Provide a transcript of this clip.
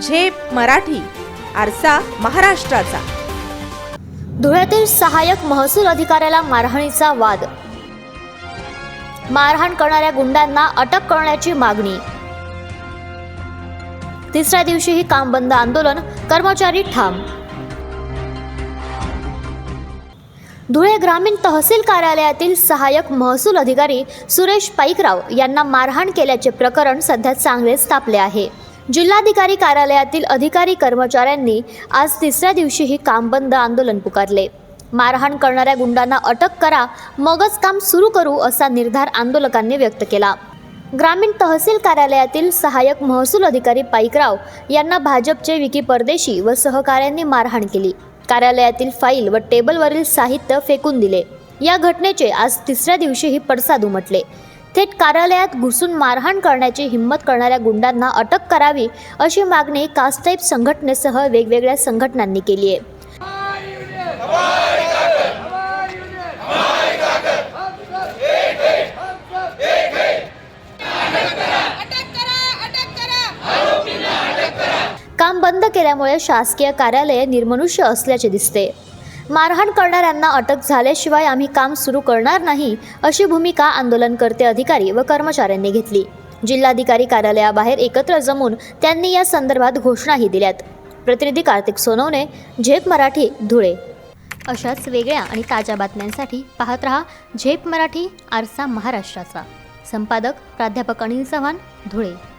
झेप मराठी आरसा महाराष्ट्राचा. धुळ्यातील सहाय्यक महसूल अधिकाऱ्याला मारहाणीचा वाद. मारहाण करणाऱ्या गुंडांना अटक करण्याची मागणी. तिसऱ्या दिवशीही काम बंद आंदोलन कर्मचारी ठाम. धुळे ग्रामीण तहसील कार्यालयातील सहाय्यक महसूल अधिकारी सुरेश पाईकराव यांना मारहाण केल्याचे प्रकरण सध्या चांगलेच तापले आहे. जिल्हाधिकारी कार्यालयातील अधिकारी कर्मचाऱ्यांनी आज तिसऱ्या दिवशीही काम बंद आंदोलन पुकारले. मारहाण करणाऱ्या गुंडांना अटक करा मगच काम सुरू करू असा निर्धार आंदोलकांनी व्यक्त केला. ग्रामीण तहसील कार्यालयातील सहाय्यक महसूल अधिकारी पाईकराव यांना भाजपचे विकी परदेशी व सहकाऱ्यांनी मारहाण केली. कार्यालयातील फाईल व टेबलवरील साहित्य फेकून दिले. या घटनेचे आज तिसऱ्या दिवशीही पडसाद उमटले. थेट कार्यालयात घुसून मारहाण करण्याची हिंमत करणाऱ्या गुंडांना अटक करावी अशी मागणी कास्टाईप संघटनेसह वेगवेगळ्या संघटनांनी केली आहे. काम बंद केल्यामुळे शासकीय कार्यालये निर्मनुष्य असल्याचे दिसते. मारहाण करणाऱ्यांना अटक झाल्याशिवाय आम्ही काम सुरू करणार नाही अशी भूमिका आंदोलनकर्ते अधिकारी व कर्मचाऱ्यांनी घेतली. जिल्हाधिकारी कार्यालयाबाहेर एकत्र जमून त्यांनी या संदर्भात घोषणाही दिल्यात. प्रतिनिधी कार्तिक सोनवणे झेप मराठी धुळे. अशाच वेगळ्या आणि ताज्या बातम्यांसाठी पाहत रहा झेप मराठी आरसा महाराष्ट्राचा. संपादक प्राध्यापक अनिल चव्हाण धुळे.